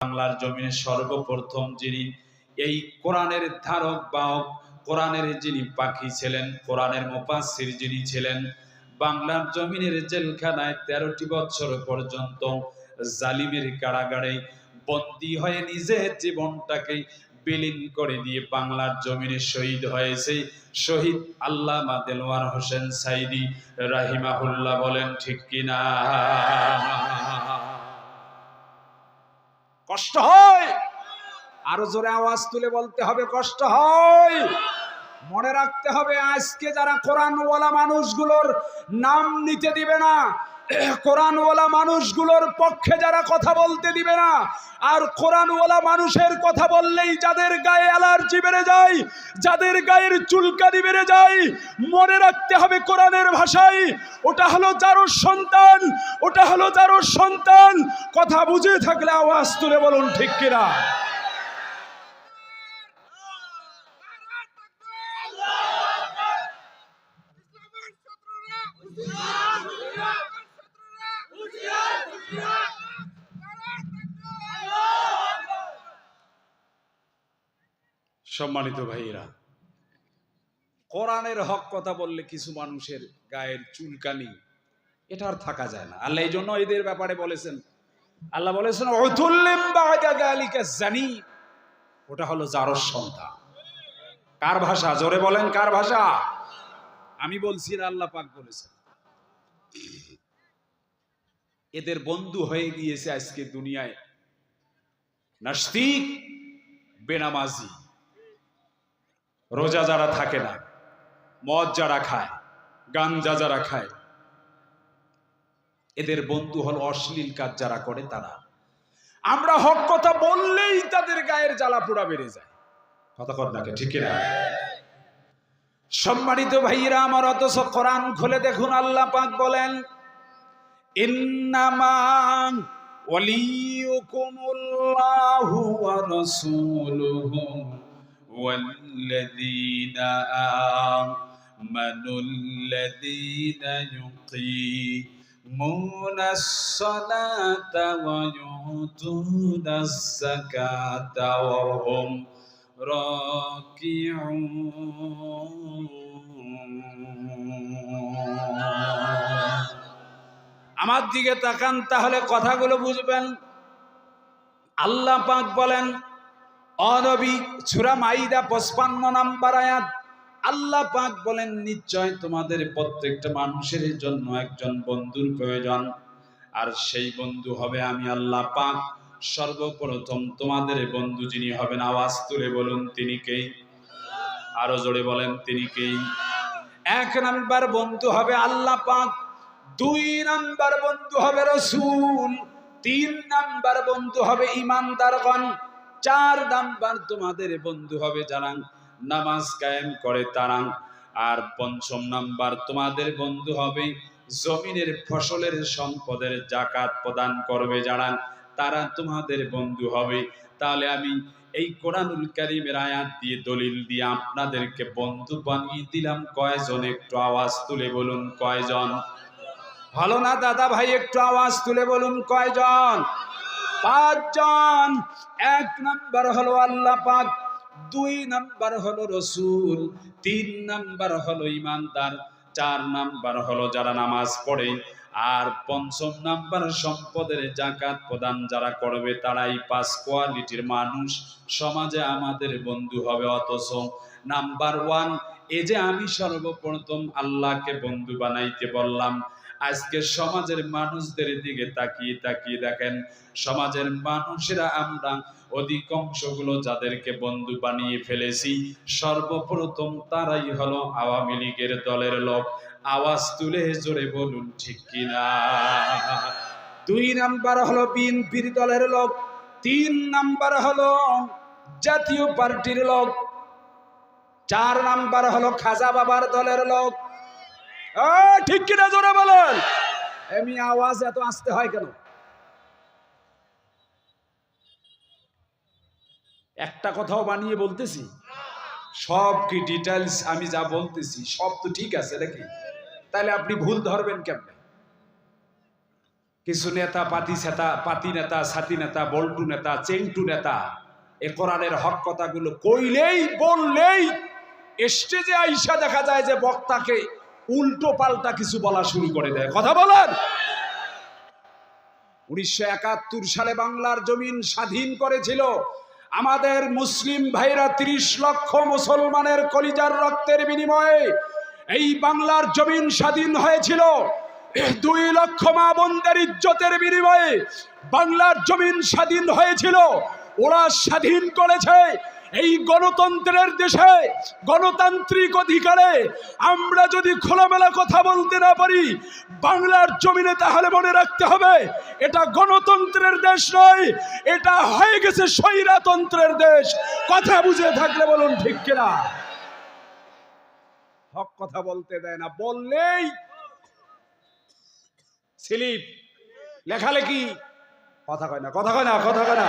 বাংলার জমিনে সর্বপ্রথম যিনি এই কোরআনের ধারক বাহক কোরআনের যিনি পাখি ছিলেন, কোরআনের মুপাসির যিনি ছিলেন, বাংলার জমিনের জেলখানায় তেরোটি বছর পর্যন্ত জালিমের কারাগারে বন্দী হয়ে নিজের জীবনটাকে বিলীন করে দিয়ে বাংলার জমিনে শহীদ হয়েছে। শহীদ আল্লামা দেলোয়ার হোসেন সাইদি রাহিমাহুল্লাহ বলেন, ঠিক কিনা? কষ্ট হয়। আরও জোরে আওয়াজ তুলে বলতে হবে, কষ্ট হয়। মনে রাখতে হবে, আজকে যারা কোরআনওয়ালা মানুষগুলোর নাম নিতে দিবে না কোরআনওয়ালা মানুষগুলোর পক্ষে যারা কথা বলতে দিবে না, আর কোরআনওয়ালা মানুষের কথা বললেই যাদের গায়ে অ্যালার্জি বেড়ে যায়, যাদের গায়ের চুলকানি বেড়ে যায়, মনে রাখতে হবে কোরআনের ভাষায়, ওটা হলো যারো সন্তান, ওটা হলো যারো সন্তান, কথা বুঝে থাকলে আওয়াজ তুলে বলুন ঠিক কিনা? সম্মানিত ভাইরা কোরআনের হক কথা বললে কিছু মানুষের গায়ের চুলকানি, এটা আর থাকা যায় না। আল্লাহ এই জন্য এদের ব্যাপারে বলেছেন, আল্লাহ বলেছেন "উতুল্লিম বা'দা যালিকা জানি ওটা হলো জারস সন্তান। কার ভাষা? জোরে বলেন, কার ভাষা? আমি বলছি না আল্লাহ পাক বলেছেন। এদের বন্ধু হয়ে গিয়েছে আজকে দুনিয়ায় নাস্তিক, বেনামাজি। রোজা যারা থাকে না, মদ যারা খায়, গাঞ্জা যারা খায়, এদের বন্ধু হল অশ্লীল কাজ যারা করে তারা। আমরা হক কথা বললেই তাদের গায়ের জ্বালা পোড়া বেড়ে যায়। কথা কথাকে ঠিক না সম্মানিত ভাইরা আমার অথচ কোরআন খুলে দেখুন, আল্লাহ পাক বলেন, ইন্নামা ওয়ালিয়ুকুমুল্লাহু ওয়া রাসূলুহু। والذين آمنوا الذين يقيمون الصلاة ويؤتون الزكاة وهم راكعون আমার দিকে তাকান তাহলে কথাগুলো বুঝবেন আল্লাহ পাক বলেন অনবী সুরা মাইদা পঁচপান্ন নাম্বার আয়াত। আল্লাহ পাক বলেন, নিশ্চয় তোমাদের প্রত্যেকটা মানুষের জন্য একজন বন্ধুর প্রয়োজন। আর সেই বন্ধু হবে আমি আল্লাহ পাক। সর্বপ্রথম তোমাদের বন্ধু যিনি হবেন, আওয়াজ তুলে বলুন, তিনি কে? আরও জোরে বলেন, তিনি কে? এক নাম্বার বন্ধু হবে আল্লাহ পাক, দুই নাম্বার বন্ধু হবে রসুল, তিন নাম্বার বন্ধু হবে ইমানদারগণ। চার নাম্বার তোমাদের বন্ধু হবে যারা নামাজ কায়েম করে তারা। আর পঞ্চম নাম্বার তোমাদের বন্ধু হবে জমিনের ফসলের সম্পদের জাকাত প্রদান করবে যারা তারা তোমাদের বন্ধু হবে। তাহলে আমি এই কোরআনুল কারিমের আয়াত দিয়ে দলিল দিয়ে আপনাদেরকে বন্ধু বানিয়ে দিলাম। কয়জন একটু আওয়াজ তুলে বলুন, কয়জন? ভালো না দাদা ভাই, একটু আওয়াজ তুলে বলুন, কয়জন? পাঁচজন। এক নাম্বার হলো আল্লাহ পাক, দুই নাম্বার হলো রসুল, তিন নাম্বার হলো ইমানদার, চার নাম্বার হলো যারা নামাজ পড়ে। আর পঞ্চম নাম্বার সম্পদের জাকাত প্রদান যারা করবে, তারাই পাঁচ কোয়ালিটির মানুষ। সমাজে আমাদের বন্ধু হবে অথচ নাম্বার ওয়ান। এ যে আমি সর্বপ্রথম আল্লাহকে বন্ধু বানাইতে বললাম আজকে সমাজের মানুষদের দিকে তাকিয়ে তাকিয়ে দেখেন, সমাজের মানুষেরা আমরা অধিকাংশগুলো যাদেরকে বন্ধু বানিয়ে ফেলেছি, সর্বপ্রথম তারাই হলো আওয়ামী লীগের দলের লোক। আওয়াজ তুলে জোরে বলুন, ঠিক কিনা? দুই নাম্বার হলো বিএনপির দলের লোক, তিন নাম্বার হলো জাতীয় পার্টির লোক, চার নাম্বার হলো খাজা বাবার দলের লোক ঠিক কিনা জোরে বলেন? এমনি আওয়াজ এত আসতে হয় কেন? একটা কথাও বানিয়ে বলতেছি। সব কি ডিটেলস আমি যা বলতেছি, সব তো ঠিক আছে নাকি? তাহলে আপনি ভুল ধরবেন কেমনে? কিছু নেতা, পাতি সেতা, পাতি নেতা সাতি নেতা, বল্টু নেতা, চেংটু নেতা, এ কোরআনের হক কথাগুলো কইলেই, বললেই, স্টেজে আইসা দেখা যায় যে বক্তাকে উল্টো পাল্টা কিছু বলা শুরু করে দেয়। কথা বলেন? উনিশশো একাত্তর সালে বাংলার জমিন স্বাধীন করেছিল। আমাদের মুসলিম ভাইরা ত্রিশ লক্ষ মুসলমানের কলিজার রক্তের বিনিময়ে এই বাংলার জমিন স্বাধীন হয়েছিল। দুই লক্ষ মা বোনদের ইজ্জতের বিনিময়ে বাংলার জমিন স্বাধীন হয়েছিল। ওরা স্বাধীন করেছে। এই গণতন্ত্রের দেশে, গণতান্ত্রিক অধিকারে আমরা যদি খোলামেলা কথা বলতে না পারি, বাংলার জমিনে তাহলে মনে রাখতে হবে, এটা গণতন্ত্রের দেশ নয়, এটা হয়ে গেছে স্বৈরাতন্ত্রের দেশ। কথা বুঝে থাকলে বলুন ঠিক কিনা? হক কথা বলতে দেয় না, বললেই স্লিপ। লেখালেখি। কথা কয় না, কথা কয় না, কথা কয় না।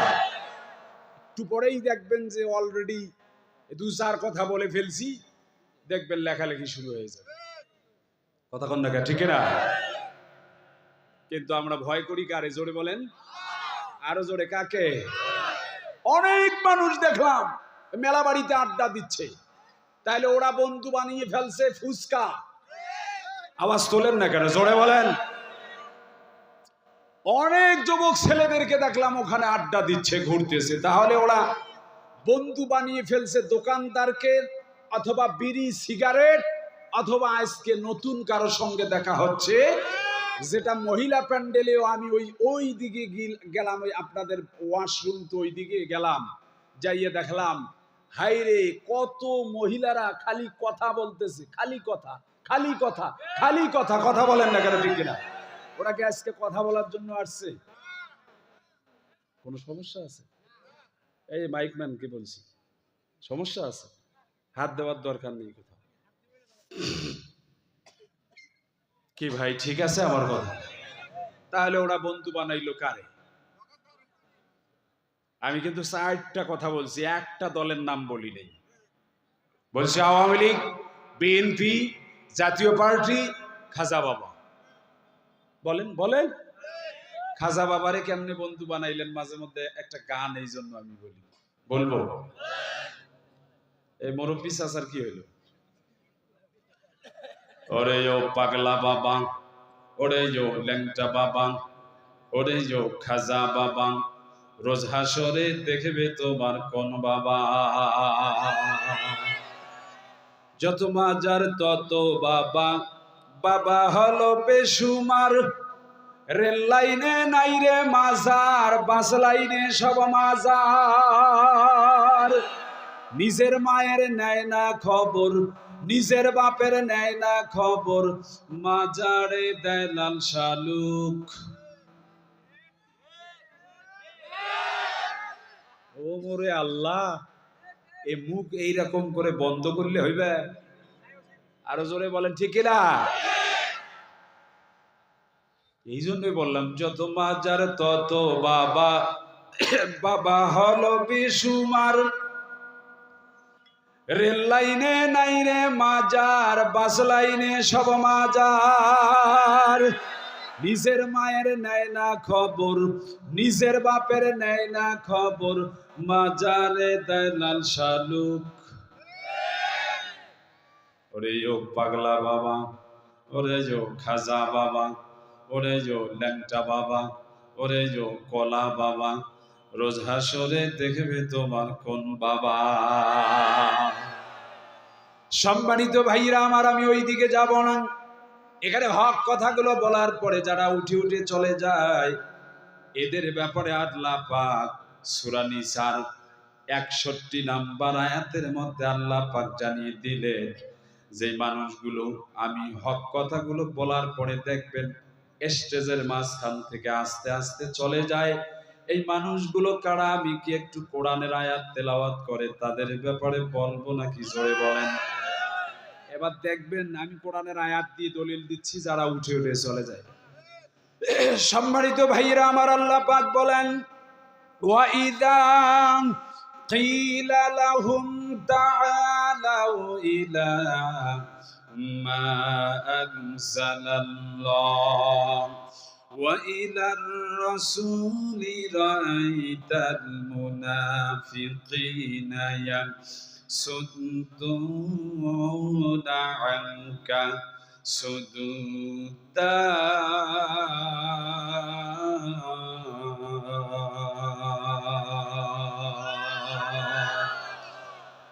একটু পরেই দেখবেন যে অলরেডি দু চার কথা বলে ফেলছি দেখবেন লেখালেখি শুরু হয়ে যাবে। কথা কন কে, ঠিক না কিন্তু আমরা ভয় করি কারে? জোরে বলেন। আরও জোরে কাকে? অনেক মানুষ দেখলাম মেলা বাড়িতে আড্ডা দিচ্ছে। তাহলে ওরা বন্ধু বানিয়ে ফেলছে ফুসকা আওয়াজ তোলেন না কেন? জোরে বলেন। অনেক যুবক ছেলেদেরকে দেখলাম ওখানে আড্ডা দিচ্ছে, ঘুরতেছে। তাহলে ওরা বন্ধু বানিয়ে ফেলছে দোকানদারকে অথবা বিড়ি, সিগারেট অথবা আজকে নতুন কারও সঙ্গে দেখা হচ্ছে, যেটা মহিলা প্যান্ডেলেও আমি ওই ওই দিকে গিল- গেলাম, ওই আপনাদের ওয়াশরুম তো ওই দিকে গেলাম, যাইয়ে দেখলাম হাইরে কত মহিলারা খালি কথা বলতেছে, খালি কথা খালি কথা খালি কথা কথা বলেন না কেন ঠিক কিনা? ওরা কি আজকে কথা বলার জন্য আসছে। কোনো সমস্যা আছে? এই মাইকম্যান কে বলছি? সমস্যা আছে? হাত দেওয়ার দরকার নেই কোথাও। কি ভাই, ঠিক আছে আমার কথা? তাহলে ওরা বন্ধু বানাইলো কারে? আমি কিন্তু চারটা কথা বলছি, একটা দলের নাম বলি নেই। বলছি আওয়ামী লীগ, বিএনপি, জাতীয় পার্টি, খাজা বাবা। বলেন বলেন। খাজা বাবারে কেমনে বন্ধু বানাইলেন মাঝে মধ্যে একটা গান এই জন্য আমি বলি। বলব? এই মুরব্বী চাচার কি হইল? ওরে ও পাগলা বাবা, ওরে ও ল্যাংটা বাবা, ওরে ও খাজা বাবা, রোজ হাসরে দেখবে তোমার কোন বাবা। যত মাজার তত বাবা বাবা হলো পেশুমার রেল লাইনে নাই রে মাজার, বাস লাইনে সব মাজার। নিজের মায়ের নেয় না খবর, নিজের বাপের নেয় না খবর, মাজারে দেয় লাল শালুক। ও মোরে আল্লাহ, এ মুখ এইরকম করে বন্ধ করলে হইবে? আরও জোরে বলেন, ঠিক না এই জন্যই বললাম, যত মাজার, তত বাবা। বাবা হলো বেসুমার রেল লাইনে নাই রে মাজার, বাস লাইনে সব মাজার। নিজের মায়ের নেয় না খবর, নিজের বাপের নেয় না খবর। মাজারে দেয় শালুক ওরে যো পাগলা বাবা, ওরে যো খাজা বাবা, ওরে যো ল্যাংটা বাবা, ওরে যো কলা বাবা, রোজ হাসরে দেখবে তোমার কোন বাবা। সম্মানিত ভাইরা আমার, আমি ওই দিকে যাব না। এখানে হক কথাগুলো বলার পরে যারা উঠে উঠে চলে যায়, এদের ব্যাপারে আল্লাহ পাক সূরা নিসার একষট্টি নাম্বার আয়াতের মধ্যে আল্লাহ পাক জানিয়ে দিলেন যে মানুষগুলো আমি হক কথাগুলো বলার পরে দেখবেন স্টেজের মাঝখান থেকে আস্তে আস্তে চলে যায়। এই মানুষগুলো কারা? আমি কি একটু কোরআনের আয়াত তেলাওয়াত করে তাদের ব্যাপারে বলব নাকি জোরে বলেন? এবার দেখবেন আমি কোরআনের আয়াত দিয়ে দলিল দিচ্ছি, যারা উঠে উঠে চলে যায়। সম্মানিত ভাইয়েরা, আমার আল্লাহ পাক বলেন ওয়াইদা কিলা লাহুম তাআলা تعالوا إلى ما أنزل الله وإلى الرسول رأيت المنافقين يصدون عنك صدودا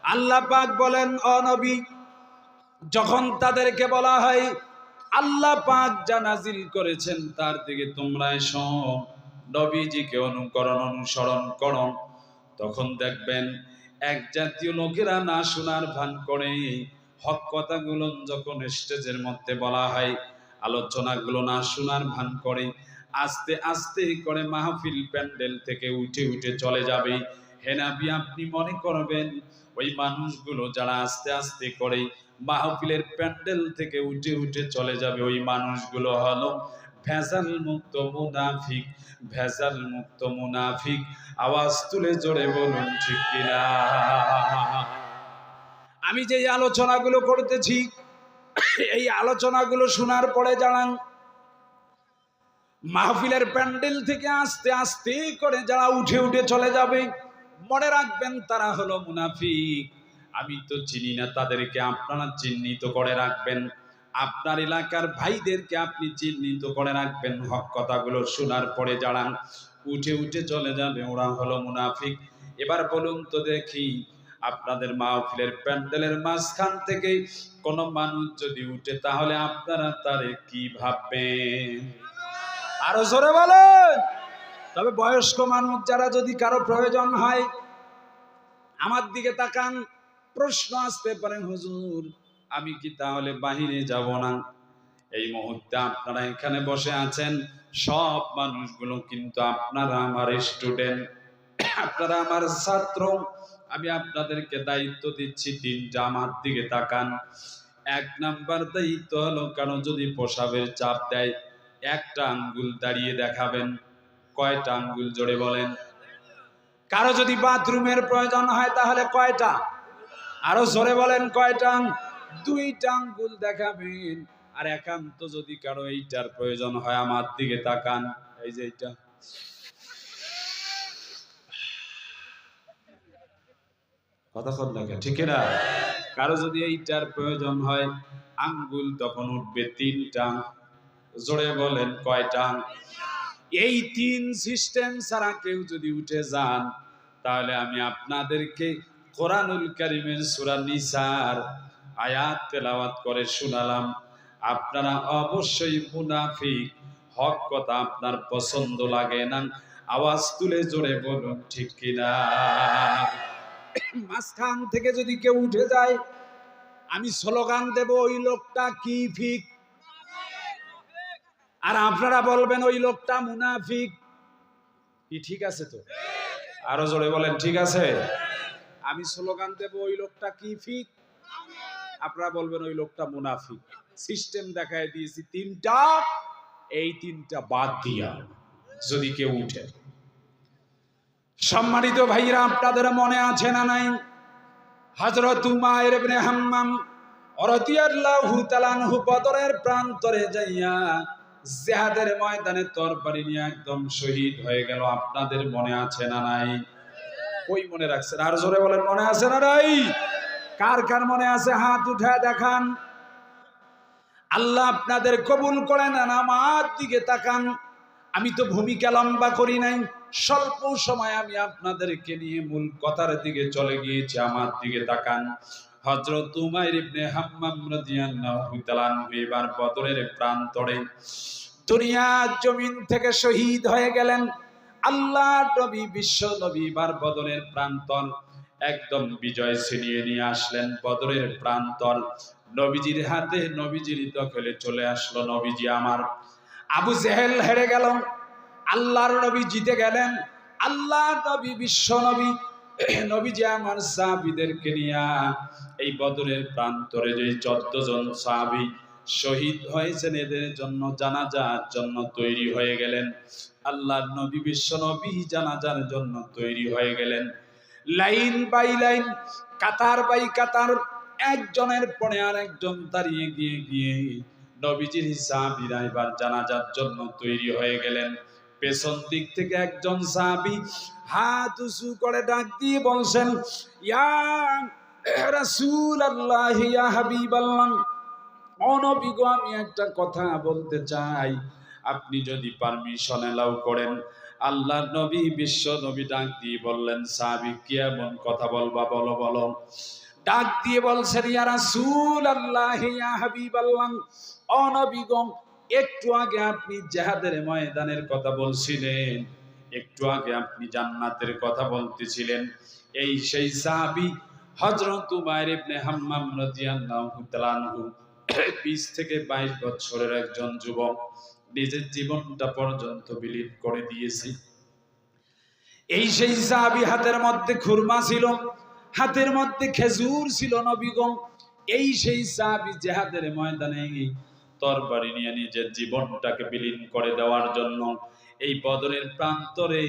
আল্লাহ পাক বলেন অনবী যখন তাদেরকে বলা হয়, আল্লাহ পাক যা নাজিল করেছেন তার দিকে তোমরা এসো। নবীজিকে অনুকরণ, অনুসরণ করো। তখন দেখবেন এক জাতীয় লোকেরা না শোনার ভান করে। হক কথাগুলো যখন স্টেজের মধ্যে বলা হয়, আলোচনাগুলো না শোনার ভান করে, আস্তে আস্তে করে মাহফিল প্যান্ডেল থেকে উঠে উঠে চলে যাবে। হেনাবি আপনি মনে করবেন ওই মানুষগুলো যারা আস্তে আস্তে করে মাহফিলের প্যান্ডেল থেকে উঠে উঠে চলে যাবে, ওই মানুষগুলো হলো ভেজাল মুক্ত মুনাফিক ভেজাল মুক্ত মুনাফিক। আওয়াজ তুলে জোরে বলুন, ঠিক কিনা? আমি যে আলোচনাগুলো করতেছি, এই আলোচনাগুলো শোনার পরে জানান, মাহফিলের প্যান্ডেল থেকে আস্তে আস্তে করে যারা উঠে উঠে চলে যাবে মনে রাখবেন, তারা হলো মুনাফিক। আমি তো চিনি না তাদেরকে, আপনারা চিহ্নিত করে রাখবেন। আপনার এলাকার ভাইদেরকে আপনি চিহ্নিত করে রাখবেন। হক কথাগুলো শোনার পরে যারা উঠে উঠে চলে যাবে, ওরা হলো মুনাফিক। এবার বলুন তো দেখি, আপনাদের মাহফিলের প্যান্ডেলের মাঝখান থেকে কোনো মানুষ যদি উঠে, তাহলে আপনারা তারে কি ভাববেন? আরও জোরে বলেন! তবে বয়স্ক মানুষ যারা যদি কারও প্রয়োজন হয়, আমার দিকে তাকান, প্রশ্ন আসতে পারে, হুজুর, আমি কি তাহলে বাহিরে যাব না? এই মুহূর্তে আপনারা এখানে বসে আছেন, সব মানুষগুলো কিন্তু আপনারা আমার স্টুডেন্ট আপনারা আমার ছাত্র। আমি আপনাদেরকে দায়িত্ব দিচ্ছি, তিনটা আমার দিকে তাকান। এক নাম্বার দায়িত্ব হলো কারণ যদি প্রসাবের চাপ দেয়, একটা আঙ্গুল দাঁড়িয়ে দেখাবেন। কয়টা আঙ্গুল জোরে বলেন? কারও যদি বাথরুমের প্রয়োজন হয় তাহলে কয়টা? আরও জোরে বলেন কয়টা দুইটা আঙ্গুল দেখাবেন। আর একান্ত যদি কারও এইটার প্রয়োজন হয়, আমার দিকে তাকান। এই যে এইটা। কতক্ষণ লাগে ঠিক না কারও যদি এইটার প্রয়োজন হয়, আঙ্গুল তখন উঠবে তিনটা। জোরে বলেন কয়টা? এই তিন সিস্টেম ছাড়া কেউ যদি উঠে যান, তাহলে আমি আপনাদেরকে কোরআনুল কারিমের সূরা নিসার আয়াত তেলাওয়াত করে শোনালাম। আপনারা অবশ্যই মুনাফিক, হক কথা আপনার পছন্দ লাগে না, আওয়াজ তুলে জোরে বলুন, ঠিক কিনা? মাঝখান থেকে যদি কেউ উঠে যায়, আমি স্লোগান দেব, ওই লোকটা কি ফিক? আর আপনারা বলবেন ওই লোকটা মুনাফিক। কি ঠিক আছে তো? আরও জোরে বলেন, ঠিক আছে? আমি স্লোগান দেব, ওই লোকটা কি ফিক? আপনারা বলবেন ওই লোকটা মুনাফিক। সিস্টেম দেখায় দিয়েছি, তিনটা, এই তিনটা বাদ দিয়া যদি কেউ উঠে। সম্মানিত ভাইরা, আপনাদের মনে আছে না নাই? হযরত উমাইর ইবনে হাম্মাম রাদিয়াল্লাহু তাআলা বদরের প্রান্তরে যাইয়া জিহাদের ময়দানে তরবারি নিয়ে একদম শহীদ হয়ে গেল। আপনাদের মনে আছে না নাই? ওই মনে রাখছেন? আর জোরে বলেন, মনে আছে না নাই? কার কার মনে আছে? হাত উঠায় দেখান। আল্লাহ আপনাদের কবুল করেন না আমার দিকে তাকান। আমি তো ভূমিকা লম্বা করি নাই। স্বল্প সময় আমি আপনাদেরকে নিয়ে মূল কথার দিকে চলে গিয়েছি, আমার দিকে তাকান। হযরত উমাইর ইবনে হাম্মাম রাদিয়াল্লাহু তাআলা এবার বদরের প্রান্তরে দুনিয়ার জমিন থেকে শহীদ হয়ে গেলেন। আল্লাহ নবী, বিশ্ব নবী এবার বদরের প্রান্তর একদম বিজয় ছিনিয়ে নিয়ে আসলেন বদরের প্রান্তর। নবীজির হাতে নবীজির দখলে চলে আসলো নবীজি আমার। আবু জেহেল হেরে গেল। আল্লাহর নবী জিতে গেলেন। আল্লাহ নবী, বিশ্ব নবী নবীজি আমার সাহাবিদেরকে নিয়া এই বদরের প্রান্তরে যে চোদ্দ জন সাহাবি শহীদ হয়েছেন, এদের জন্য জানাজার জন্য তৈরি হয়ে গেলেন। আল্লাহর নবী, বিশ্ব নবী জানাজার জন্য তৈরি হয়ে গেলেন। লাইন বাই লাইন, কাতার বাই কাতার, একজনের পরে আর একজন দাঁড়িয়ে গিয়ে গিয়ে নবীজির সাহাবীরা এবার জানাজার জন্য তৈরি হয়ে গেলেন। পেছন দিক থেকে একজন সাহাবী হাত উঁচু করে ডাক দিয়ে বলছেন, ইয়া রাসূলুল্লাহ, ইয়া হাবিবাল্লাহ অনবিগ আমি একটা কথা বলতে চাই। আপনি যদি পারমিশন এলাও করেন, আল্লাহর নবী, বিশ্ব নবী ডাক দিয়ে বললেন, সাহাবী, কি এমন কথা বলবা, বলো বলো। ডাক দিয়ে বলছেন, ইয়া রাসূলুল্লাহ, ইয়া হাবিবাল্লাহ অনবিগম একটু আগে আপনি জেহাদের ময়দানের কথা বলছিলেন, একটু আগে আপনি জান্নাতের কথা বলতেছিলেন। এই সেই সাহাবী হযরত উমাইর ইবনে হাম্মাম রাদিয়াল্লাহু তাআলা আনহু, বিশ থেকে বাইশ বছরের একজন যুবক, নিজের জীবনটা পর্যন্ত বিলীন করে দিয়েছে। এই সেই সাহাবী হাতের মধ্যে খুরমা ছিল, হাতের মধ্যে খেজুর ছিল নবীগম এই সেই সাহাবী জেহাদের ময়দানে তরবারি নিয়ে নিজের জীবনটাকে বিলীন করে দেওয়ার জন্য এই বদরের প্রান্তরে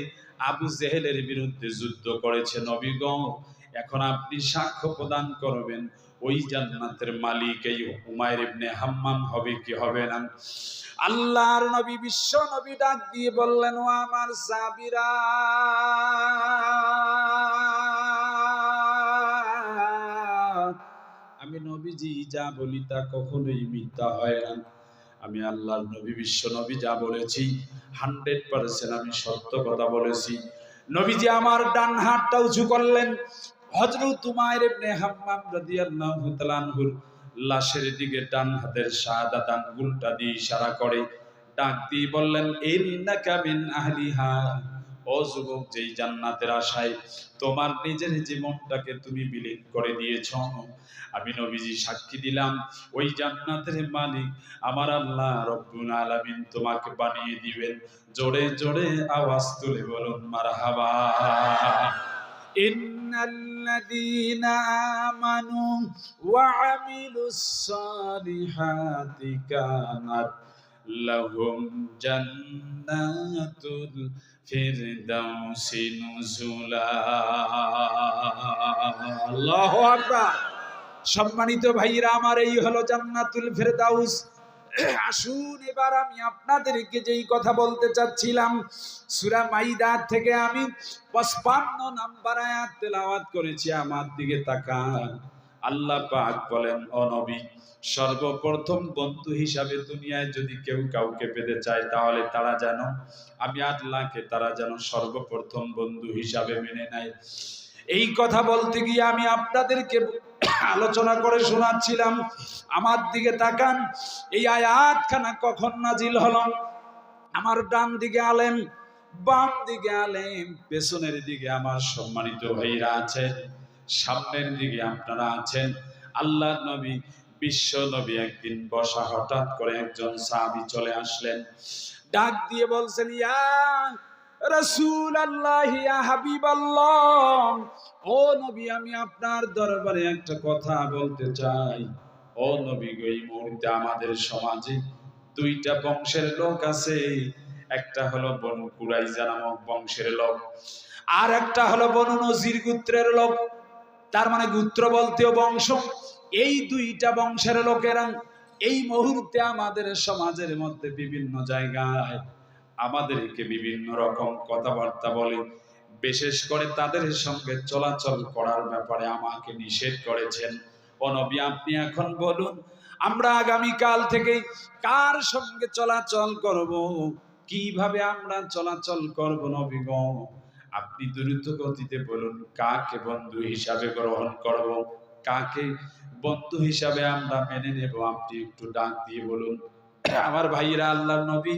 আবু জেহেলের বিরুদ্ধে যুদ্ধ করেছে নবীগণ। এখন আপনি সাক্ষ্য প্রদান করবেন, ওই জান্নাতের মালিক এই হুমায়ের ইবনে হাম্মাম হবে কি হবে না? আল্লাহর নবী, বিশ্ব নবী ডাক দিয়ে বললেন, ও আমার সাবিরা নবীজি যা বলি তা কখনোই মিথ্যা হয় না। আমি আল্লাহর নবী, বিশ্ব নবী যা বলেছি, হান্ড্রেড পার্সেন্ট আমি সত্য কথা বলেছি। নবীজি আমার ডান হাতটা উঁচু করলেন। হযরত উমাইর ইবনে হাম্মাম রাদিয়াল্লাহু তাআলা লাশের দিকে ডান হাতের শাহাদাত আঙ্গুলটা দিয়ে ইশারা করে, ডাক দিয়ে বললেন, ইন্নাকা মিন আহলিহা। ও যুবক যেই জান্নাতের আশায় তোমার নিজের জীবনটাকে তুমি বিলীন করে দিয়েছ আমি নবীজি সাক্ষী দিলাম ওই জান্নাতের মালিক আমার আল্লাহ রব্বুল আলামিন তোমাকে বানিয়ে দিবেন জোরে জোরে আওয়াজ তুলে বলুন মারহাবা إن الذين آمنوا وعملوا الصالحات كانت لهم جنات ফিরদাউসি নুজুলা সম্মানিত ভাইরা, আমার এই হলো জান্নাতুল ফেরদাউস। আসুন, এবার আমি আপনাদেরকে যেই কথা বলতে চাচ্ছিলাম, সুরা মাইদা থেকে আমি পঁচপান্ন নাম্বার আয়াত তেলাওয়াত করেছি, আমার দিকে তাকান। আল্লাহ পাক বলেন অনবী সর্বপ্রথম বন্ধু হিসাবে দুনিয়ায় যদি কেউ কাউকে পেতে চায়, তাহলে তারা যেন আমি আল্লাহকে তারা যেন সর্বপ্রথম বন্ধু হিসাবে মেনে নেয়। এই কথা বলতে গিয়ে আমি আপনাদেরকে আলোচনা করে শোনাচ্ছিলাম। আমার দিকে তাকান, এই আয়াতখানা কখন নাজিল হলো? আমার ডান দিকে আলেম, বাম দিকে আলেম, পেছনের দিকে আমার সম্মানিত ভাইরা আছে। সামনের দিকে আপনারা আছেন। আল্লাহ নবী, বিশ্ব নবী একদিন বসা হঠাৎ করে একজন সাহাবী চলে আসলেন। ডাক দিয়ে বলছেন, ইয়া রসুল আল্লাহ ও নবী, আমি আপনার দরবারে একটা কথা বলতে চাই। ও নবী গো, এই মুহূর্তে আমাদের সমাজে দুইটা বংশের লোক আছে। একটা হলো বনু কুরাইজা নামক বংশের লোক, আর একটা হলো বনু নজির গোত্রের লোক। তার মানে গোত্র বলতেও বংশ? এই দুইটা বংশের লোকেরা এই মুহূর্তে আমাদের সমাজের মধ্যে বিভিন্ন জায়গায় আমাদেরকে বিভিন্ন রকম কথাবার্তা বলে, বিশেষ করে তাদের সঙ্গে চলাচল করার ব্যাপারে আমাকে নিষেধ করেছেন। ও নবী, আপনি এখন বলুন, আমরা আগামী কাল থেকে কার সঙ্গে চলাচল করব? কীভাবে আমরা চলাচল করব নবী গো? আপনি দ্রুত গতিতে বলুন, কাকে বন্ধু হিসাবে গ্রহণ করব? কাকে বন্ধু হিসাবে আমরা মেনে নেব? আপনি একটু ডাক দিয়ে বলুন, আমার ভাইরা আল্লাহ নবী,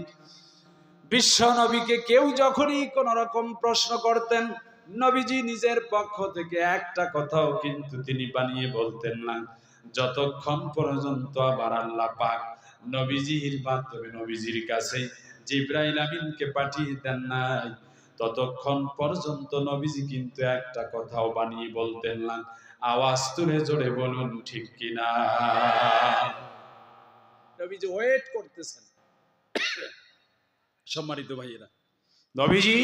বিশ্ব নবীকে কেউ যখনই কোন রকম প্রশ্ন করতেন, নবীজি নিজের পক্ষ থেকে একটা কথাও কিন্তু তিনি বানিয়ে বলতেন না। যতক্ষণ পর্যন্ত আবার আল্লাহ পাক নবীজির মাধ্যমে, নবীজির কাছে জিব্রাইল আমিনকে পাঠিয়ে দেন নাই ততক্ষণ পর্যন্ত নবীজি কিন্তু একটা কথাও বানিয়ে বলতেন না। আওয়াজ তুলে জোরে বলুন, ঠিক কিনা? নবীজি ওয়েট করতেছেন। সম্মানিত ভাইয়েরা, নবীজি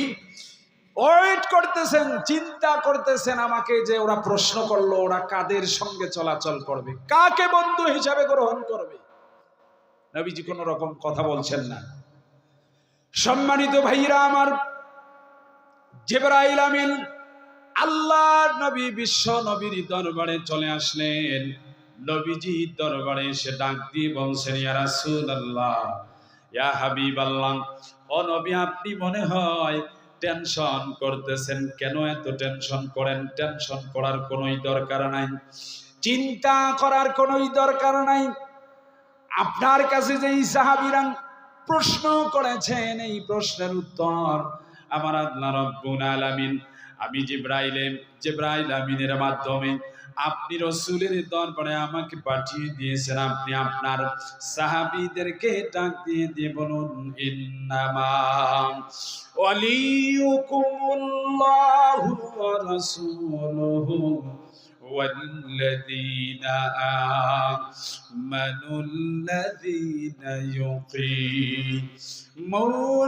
ওয়েট করতেছেন, চিন্তা করতেছেন আমাকে যে ওরা প্রশ্ন করল, ওরা কাদের সঙ্গে চলাচল করবে, কাকে বন্ধু হিসাবে গ্রহণ করবে। নবীজি কোনো রকম কথা বলছেন না। সম্মানিত ভাইরা আমার জেবরাইল আমিন, আল্লাহর নবী, বিশ্ব নবীর দরবারে চলে আসলেন। নবীজি দরবারে এসে ডাক দিয়ে বলছেন, ইয়া ইয়া হাবিবাল্লাহ, ও নবী, আপনি মনে হয় টেনশন করতেছেন কেন? এত টেনশন করেন। টেনশন করার কোনোই দরকার নাই। চিন্তা করার কোনোই দরকার নাই। আপনার কাছে যে এই সাহাবিরা প্রশ্ন করেছেন, এই প্রশ্নের উত্তর আমার আল্লাহ রব্বুল আলামিন। আমি জিব্রাইলে, জিব্রাইল আমিনের মাধ্যমে আপনি রসুলের দরবারে আমাকে পাঠিয়ে দিয়েছেন, আপনি আপনার সাহাবিদেরকে ডাক দিয়ে দিয়ে বলুন, ইন্নামা ওয়ালিয়ুকুমুল্লাহু ওয়া রাসূলুহু। والذين آمنوا الذين يقيمون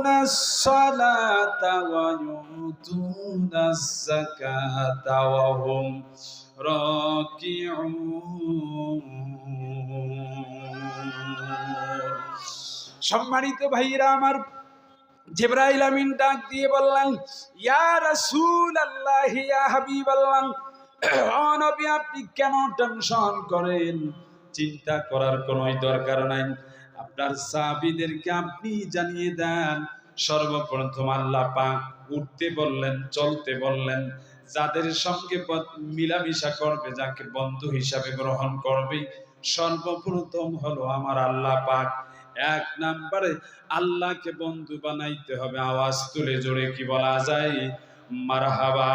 الصلاة ويؤتون الزكاة وهم راكعون সম্মানিত ভাইরা আমার জিব্রাইল আমিন ডাক দিয়ে বললেন ইয়া রাসূল আল্লাহ ইয়া হাবিব আল্লাহ নবী আপনি কেন টেনশন করেন? চিন্তা করার কোনো দরকার নাই। আপনার সাহাবীদেরকে আপনি জানিয়ে দেন, সর্বপ্রথম আল্লাহ পাক উঠতে বললেন, চলতে বললেন, যাদের সঙ্গে মিলামিশা করবে, যাকে বন্ধু হিসাবে গ্রহণ করবে, সর্বপ্রথম হলো আমার আল্লাহ পাক। এক নাম্বারে আল্লাহকে বন্ধু বানাইতে হবে, আওয়াজ তুলে জোরে কি বলা যায়? মারহাবা।